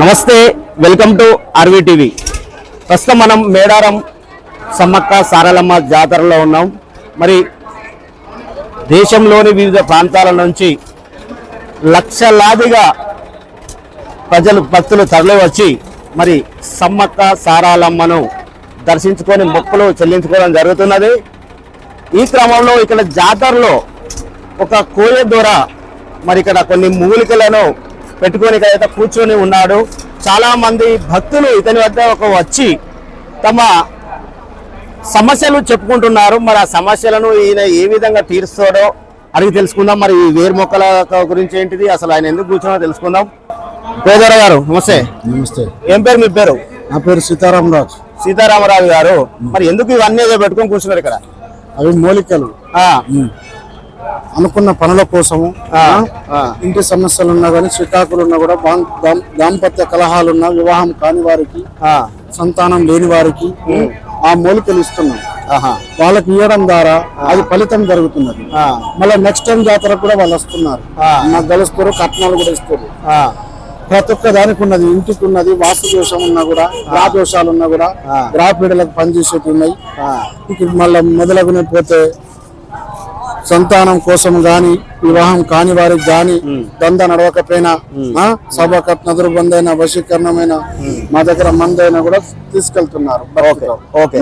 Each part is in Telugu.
నమస్తే వెల్కమ్ టు ఆర్వీ టీవీ. ప్రస్తుతం మనం మేడారం సమ్మక్క సారలమ్మ జాతరలో ఉన్నాం. మరి దేశంలోని వివిధ ప్రాంతాల నుంచి లక్షలాదిగా ప్రజలు భక్తులు తరలి వచ్చి మరి సమ్మక్క సారాలమ్మను దర్శించుకొని మొక్కులు చెల్లించుకోవడం జరుగుతున్నది. ఈ క్రమంలో ఇక్కడ జాతరలో ఒక కోయ ద్వారా మరి ఇక్కడ కొన్ని మూలికలను పెట్టుకొని అయితే కూర్చొని ఉన్నాడు. చాలా మంది భక్తులు ఇతని వద్ద ఒక వచ్చి తమ సమస్యలు చెప్పుకుంటున్నారు. మరి ఆ సమస్యలను ఈయన ఏ విధంగా తీరుస్తాడో అడిగి తెలుసుకుందాం. మరి ఈ వేరు మొక్కల గురించి ఏంటిది? అసలు ఆయన ఎందుకు కూర్చున్నాడో తెలుసుకుందాం. పేదర గారు నమస్తే. నమస్తే. ఏం పేరు? మీ పేరు? నా పేరు సీతారాం రాజు. సీతారామరాజు గారు. మరి ఎందుకు ఇవన్నీ పెట్టుకొని కూర్చున్నారు ఇక్కడ? అవి మూలికలు. ఆ, అనుకున్న పనుల కోసము ఇంటి సమస్యలు ఉన్నా కానీ శ్రీకాకులు ఉన్నా కూడా దాంపత్య కలహాలున్నా వివాహం కాని వారికి ఆ, సంతానం లేని వారికి ఆ మూలికలు ఇస్తున్నాం వాళ్ళకి ఇవ్వడం ద్వారా అది ఫలితం జరుగుతున్నది. మళ్ళీ నెక్స్ట్ టైం జాతరకు కూడా వాళ్ళు వస్తున్నారు. నాకు కలుస్తారు కట్నాలు కూడా ఇస్తారు. ఆ, ప్రతి ఒక్క దానికి ఉన్నది ఇంటికి ఉన్నది వాస్తు దోషం ఉన్నా కూడా గ్రహ దోషాలు ఉన్నా కూడా ఆ. గ్రహ పీడలకు పనిచేసేవి ఉన్నాయి. మళ్ళీ మొదలగునే పోతే సంతానం కోసం గాని వివాహం కాని వారికి గాని దంద నడవకపోయినా ఆ, సభకట్ నదురు బందైన వశీకరణమైన మా దగ్గర మందైనా కూడా తీసుకెళ్తున్నారు ఓకే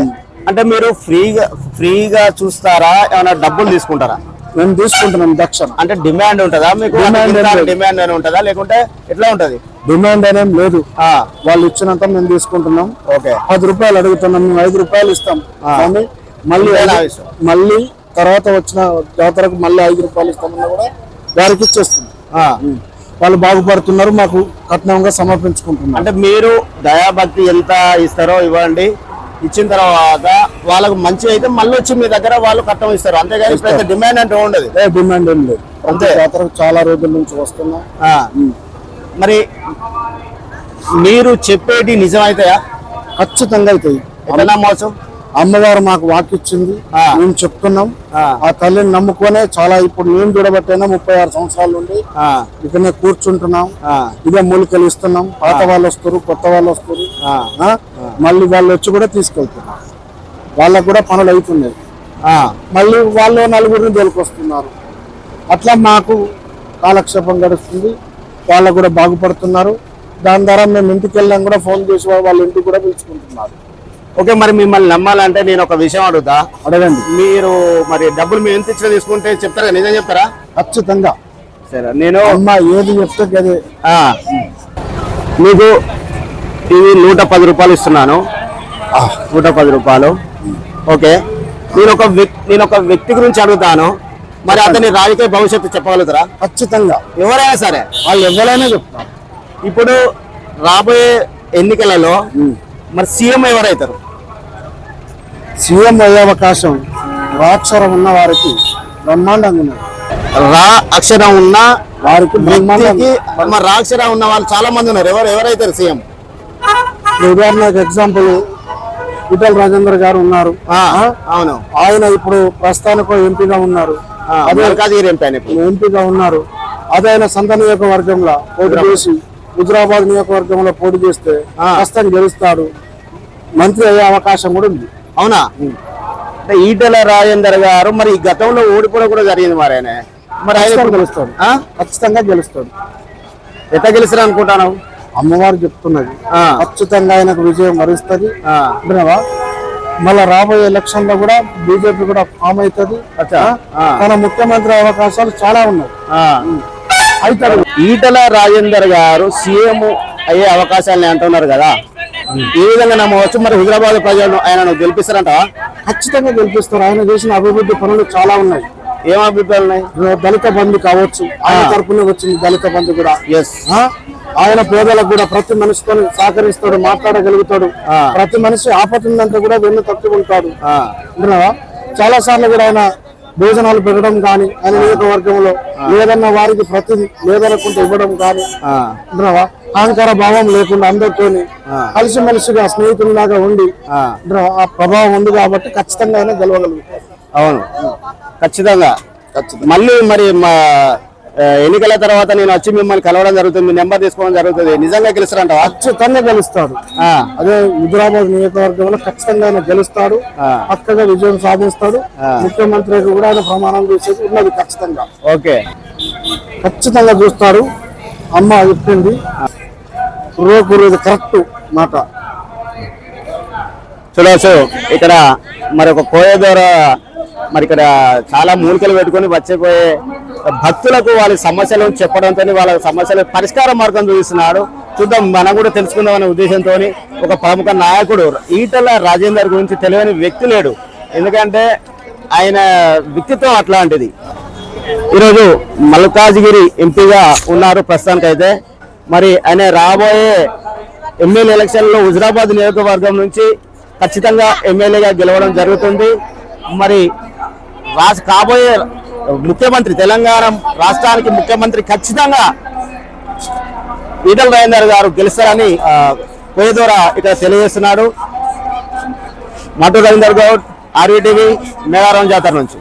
అంటే మీరు ఫ్రీగా ఫ్రీగా చూస్తారా? ఏమైనా డబ్బులు తీసుకుంటారా? మేము తీసుకుంటున్నాం దక్షిణ. అంటే డిమాండ్ ఉంటుందా మీకు. డిమాండ్ అని ఉంటుందా? లేకుంటే ఎట్లా ఉంటది? డిమాండ్ అనేం లేదు. వాళ్ళు ఇచ్చినంత మేము తీసుకుంటున్నాం. ఓకే. పది రూపాయలు అడుగుతున్నాం మేము ఐదు రూపాయలు ఇస్తాం. కానీ మళ్ళీ? మళ్ళీ తర్వాత వచ్చిన జాతరకు మళ్ళీ ఐదు రూపాయలు ఇస్తామన్నా కూడా వారికి ఇచ్చేస్తున్నాం ఆ, వాళ్ళు బాగుపడుతున్నారు మాకు కట్నంగా సమర్పించుకుంటున్నారు. అంటే మీరు దయాభక్తి ఎంత ఇస్తారో ఇవ్వండి. ఇచ్చిన తర్వాత వాళ్ళకు మంచి అయితే మళ్ళీ వచ్చి మీ దగ్గర వాళ్ళు కట్టం ఇస్తారు. అంతేగాని డిమాండ్ అంటే ఉండదు. డిమాండ్ లేదు. అంతే. జాతరకు చాలా రోజుల నుంచి వస్తున్నాం. మరి మీరు చెప్పేటి నిజమైతాయా? ఖచ్చితంగా అవుతాయి. ఎట్లా మోసం? అమ్మవారు మాకు వాకిచ్చింది. మేము చెప్తున్నాం. ఆ, తల్లిని నమ్ముకొనే చాలా ఇప్పుడు నేను చూడబట్టైనా ముప్పై ఆరు సంవత్సరాల నుండి ఇక్కడనే కూర్చుంటున్నాం. ఇదే మూలికలు ఇస్తున్నాం. పాత వాళ్ళు వస్తారు కొత్త వాళ్ళు వస్తారు? మళ్ళీ వాళ్ళు వచ్చి కూడా తీసుకెళ్తున్నారు. వాళ్ళకు కూడా పనులు అవుతున్నాయి. ఆ, మళ్ళీ వాళ్ళు నలుగురిని తోలుకొస్తున్నారు అట్లా మాకు కాలక్షేపం గడుస్తుంది. వాళ్ళు కూడా బాగుపడుతున్నారు. దాని ద్వారా మేము ఇంటికి వెళ్ళాం కూడా ఫోన్ చేసి వాళ్ళ ఇంటికి కూడా పిలుచుకుంటున్నారు. ఓకే మరి మిమ్మల్ని నమ్మాలంటే నేను ఒక విషయం అడుగుతా. అడగండి. మీరు మరి డబ్బులు మీరు ఎంత ఇచ్చినా తీసుకుంటే చెప్తారా? నిజం చెప్తారా? ఖచ్చితంగా. సరే నేను అమ్మ ఏది చెప్తే మీకు ఇది నూట పది రూపాయలు ఇస్తున్నాను. నూట పది రూపాయలు. ఓకే. నేను ఒక వ్యక్తి నేను ఒక వ్యక్తి గురించి అడుగుతాను. మరి అతని రాజకీయ భవిష్యత్తు చెప్పగలుగుతారా? ఖచ్చితంగా. ఎవరైనా సరే. వాళ్ళు ఎవరైనా చెప్తారు. ఇప్పుడు రాబోయే ఎన్నికలలో మరి సీఎం ఎవరైతారు? సీఎం అయ్యే అవకాశం రాక్షరం ఉన్న వారికి బ్రహ్మాండంగా రా అక్షరం ఉన్న వారికి బ్రహ్మాండంగా వ్యక్తికి మరి రా అక్షరం ఉన్న వాళ్ళు చాలా మంది ఉన్నారు. ఎవరు ఎవరైతారు సీఎం? ఉదాహరణకు ఎగ్జాంపుల్ ఈటల రాజేంద్ర గారు ఉన్నారు. అవును. ఆయన ఇప్పుడు ప్రస్తుతానికి ఎంపీగా ఉన్నారు. ఎంపీగా ఉన్నారు. అదే ఆయన సొంత నియోజకవర్గంలో పోటీ చేసి హుజరాబాద్ నియోజకవర్గంలో పోటీ చేస్తే. కష్టం గెలుస్తాడు. మంత్రి అయ్యే అవకాశం కూడా ఉంది. అవునా? అంటే ఈటెల రాజేందర్ గారు మరి ఈ గతంలో ఓడిపోవడం కూడా జరిగింది మరి ఆయన. మరి ఆయన గెలుస్తాడు? ఖచ్చితంగా గెలుస్తాడు. ఎట్లా గెలిచారు అనుకుంటాను అమ్మవారు చెప్తున్నది. ఖచ్చితంగా ఆయనకు విజయం వరిస్తుంది. మళ్ళా రాబోయే ఎలక్షన్లో కూడా బీజేపీ కూడా ఫామ్ అవుతుంది. తన ముఖ్యమంత్రి అవకాశాలు చాలా ఉన్నాయి. ఆ. అవుతాడు ఈటల రాజేందర్ గారు సీఎం అయ్యే అవకాశాలని అంటున్నారు కదా. ఏ విధంగా నమ్మవచ్చు మరి హైదరాబాద్ ప్రజలు ఆయనను గెలిపిస్తారంట. ఖచ్చితంగా గెలిపిస్తారు. ఆయన చేసిన అభివృద్ధి పనులు చాలా ఉన్నాయి. ఏం అభిప్రాయాలు ఉన్నాయి? దళిత బంధు కావచ్చు. ఆయన తరపున వచ్చింది దళిత బంధు కూడా. ఎస్? ఆయన పేదలకు కూడా ప్రతి మనిషితో సహకరిస్తాడు మాట్లాడగలుగుతాడు. ప్రతి మనిషి ఆపతుందంటే కూడా వెన్ను తట్టుకుంటాడు. చాలా సార్లు కూడా ఆయన భోజనాలు పెట్టడం కానీ ఆయన నియోజకవర్గంలో ఏదన్నా వారికి ప్రతి లేదనుకుంటే ఇవ్వడం కానీ విన్నావా అహంకార భావం లేకుండా అందరితోని ఆ. కలిసిమెలిసిగా స్నేహితుల్లాగా ఉండి? ఆ. ప్రభావం ఉంది కాబట్టి ఖచ్చితంగా ఆయన గెలవగలుగుతాడు. అవును. ఖచ్చితంగా. మళ్ళీ మరి మా ఎన్నికల తర్వాత నేను వచ్చి మిమ్మల్ని కలవడం జరుగుతుంది నెంబర్ తీసుకోవడం జరుగుతుంది. నిజంగా గెలుస్తారంట ఖచ్చితంగా గెలుస్తాడు. అదే హుజరాబాద్ నియోజకవర్గంలో ఖచ్చితంగా ఆయన గెలుస్తాడు. పక్కగా విజయం సాధిస్తాడు. ముఖ్యమంత్రికి కూడా ఆయన ప్రమాణం చేసేది ఉన్నది ఖచ్చితంగా. ఓకే. ఖచ్చితంగా చూస్తాడు. అమ్మ చెప్పింది. కుర్రోకుర్రోది కరెక్ట్ మాట. చూడవచ్చు ఇక్కడ మరి ఒక కోయ ద్వారా మరి ఇక్కడ చాలా మూలికలు పెట్టుకొని వచ్చిపోయే భక్తులకు వాళ్ళ సమస్యలను చెప్పడంతో వాళ్ళ సమస్యలు పరిష్కార మార్గం చూపిస్తున్నాడు. చూద్దాం మనం కూడా తెలుసుకుందాం అనే ఉద్దేశంతో ఒక ప్రముఖ నాయకుడు ఈటల రాజేందర్ గురించి తెలియని వ్యక్తి లేడు. ఎందుకంటే ఆయన వ్యక్తిత్వం అట్లాంటిది. ఈరోజు మల్కాజ్గిరి ఎంపీగా ఉన్నారు ప్రస్తుతానికైతే. మరి ఆయన రాబోయే ఎమ్మెల్యే ఎలక్షన్లో హుజరాబాద్ నియోజకవర్గం నుంచి ఖచ్చితంగా ఎమ్మెల్యేగా గెలవడం జరుగుతుంది. మరి రాజు కాబోయే ముఖ్యమంత్రి తెలంగాణ రాష్ట్రానికి ముఖ్యమంత్రి ఖచ్చితంగా ఈటల రాజేందర్ గారు గెలుస్తారని పోయే ద్వారా ఇక్కడ తెలియజేస్తున్నాడు. మటు రవీందర్ గౌడ్ ఆర్వీటీవీ మేఘారం జాతర నుంచి.